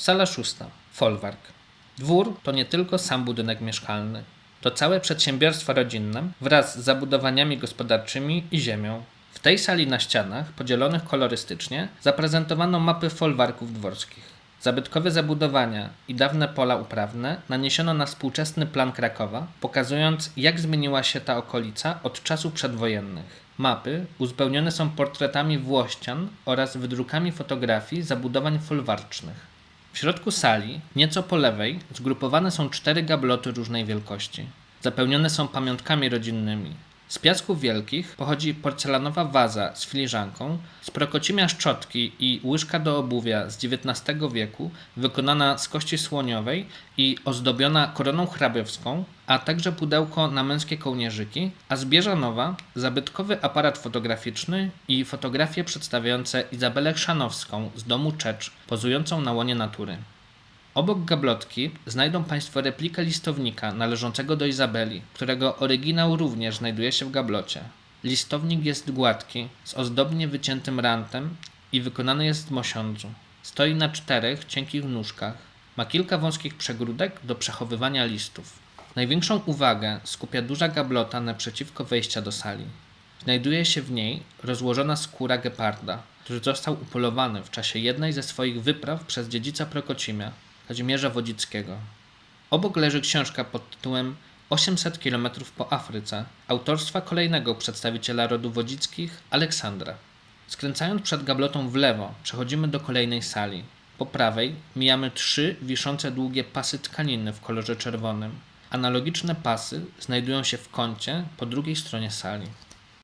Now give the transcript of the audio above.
Sala szósta. Folwark. Dwór to nie tylko sam budynek mieszkalny. To całe przedsiębiorstwo rodzinne wraz z zabudowaniami gospodarczymi i ziemią. W tej sali na ścianach, podzielonych kolorystycznie, zaprezentowano mapy folwarków dworskich. Zabytkowe zabudowania i dawne pola uprawne naniesiono na współczesny plan Krakowa, pokazując jak zmieniła się ta okolica od czasów przedwojennych. Mapy uzupełnione są portretami włościan oraz wydrukami fotografii zabudowań folwarcznych. W środku sali, nieco po lewej, zgrupowane są cztery gabloty różnej wielkości. Zapełnione są pamiątkami rodzinnymi. Z piasków wielkich pochodzi porcelanowa waza z filiżanką, z prokocimia szczotki i łyżka do obuwia z XIX wieku, wykonana z kości słoniowej i ozdobiona koroną hrabiowską, a także pudełko na męskie kołnierzyki, a z Bieżanowa zabytkowy aparat fotograficzny i fotografie przedstawiające Izabelę Chrzanowską z domu Czecz, pozującą na łonie natury. Obok gablotki znajdą Państwo replikę listownika należącego do Izabeli, którego oryginał również znajduje się w gablocie. Listownik jest gładki, z ozdobnie wyciętym rantem i wykonany jest z mosiądzu. Stoi na czterech cienkich nóżkach. Ma kilka wąskich przegródek do przechowywania listów. Największą uwagę skupia duża gablota naprzeciwko wejścia do sali. Znajduje się w niej rozłożona skóra geparda, który został upolowany w czasie jednej ze swoich wypraw przez dziedzica Prokocimia, Kazimierza Wodzickiego. Obok leży książka pod tytułem 800 km po Afryce, autorstwa kolejnego przedstawiciela rodu wodzickich, Aleksandra. Skręcając przed gablotą w lewo, przechodzimy do kolejnej sali. Po prawej mijamy trzy wiszące długie pasy tkaniny w kolorze czerwonym. Analogiczne pasy znajdują się w kącie po drugiej stronie sali.